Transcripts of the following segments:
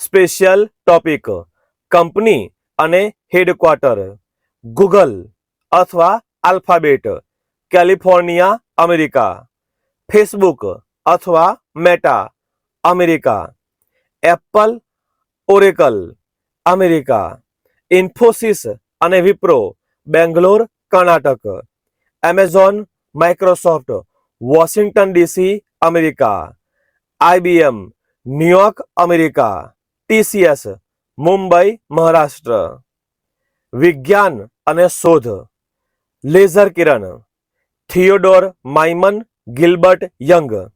Special topic, company અને headquarter, Google અથવા Alphabet, California, America, Facebook અથવા Meta, America, Apple, Oracle, America, Infosys અને Wipro, Bangalore, Karnataka, Amazon, Microsoft, Washington DC, America, IBM, New York, America TCS, Mumbai, Maharashtra. વિજ્ઞાન અને શોધ. Laser કિરણ, Theodore Maiman Gilbert Young.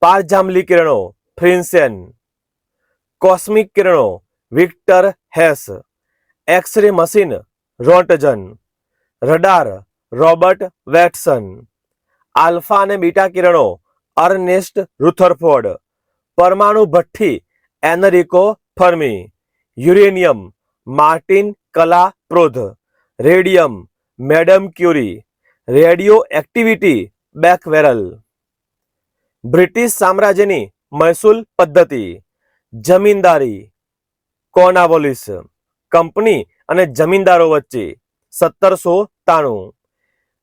પારજાંબલી કિરણો, ફ્રિન્સેન. કોસ્મિક કિરણો, Victor Hess. X ray machine, Roentgen. Radar, Robert Watson. Alpha અને beta કિરણો, અર્નેસ્ટ રુથરફોર્ડ. પરમાણુ ભઠ્ઠી Enrico Fermi uranium, Martin Klaproth radium, madame Curie. Radio activity, Becquerel. British સામ્રાજ્યની મહેસૂલ પદ્ધતિ. જમીનદારી. કોનાવોલિસ કંપની અને જમીનદારો વચ્ચે. સત્તરસો તાણું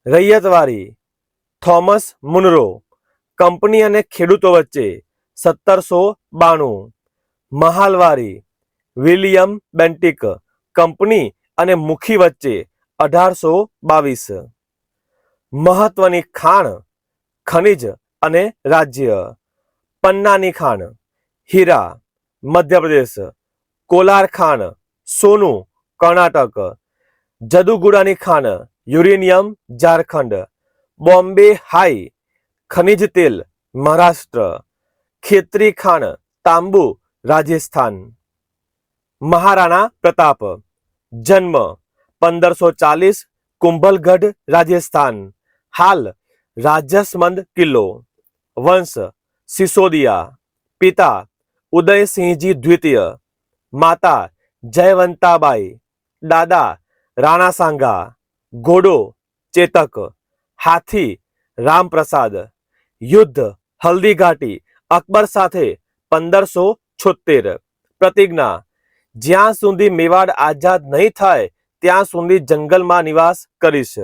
રૈયતવારી. Thomas Munro. કંપની અને ખેડૂતો વચ્ચે. સત્તરસો બાણું. મહાલવારી, વિલિયમ બેન્ટિક કંપની અને મુખી વચ્ચે અઢારસો બાવીસ. મહત્વની ખાણ, ખનિજ અને રાજ્ય. પન્નાની ખાણ, હીરા, મધ્યપ્રદેશ. કોલાર ખાણ, સોનું, કર્ણાટક. જદુગુડાની ખાણ, યુરેનિયમ, ઝારખંડ. બોમ્બે હાઈ, ખનિજ તેલ, મહારાષ્ટ્ર. ખેતરી ખાણ, તાંબુ રાજસ્થાન મહારાણા પ્રતાપ જન્મ પંદરસો ચાલીસ કુંભલગઢ રાજસ્થાન હાલ રાજસમંદ કિલ્લો વંશ સિસોદિયા પિતા ઉદયસિંહજી દ્વિતીય માતા જયવંતાબાઈ દાદા રાણા સાંગા ઘોડો ચેતક હાથી રામપ્રસાદ યુદ્ધ હલ્દી ઘાટી અકબર સાથે પંદરસો છોતેર પ્રતિજ્ઞા, જ્યાં સુધી મેવાડ આઝાદ નહીં થાય, ત્યાં સુધી જંગલમાં નિવાસ કરીશ.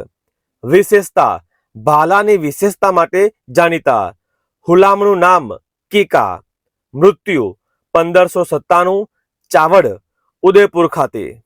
વિશેષતા, ભાલાની વિશેષતા માટે જાણીતા. હુલામનું નામ, કીકા. મૃત્યુ, પંદરસો સત્તાણું, ચાવડ ઉદયપુર ખાતે.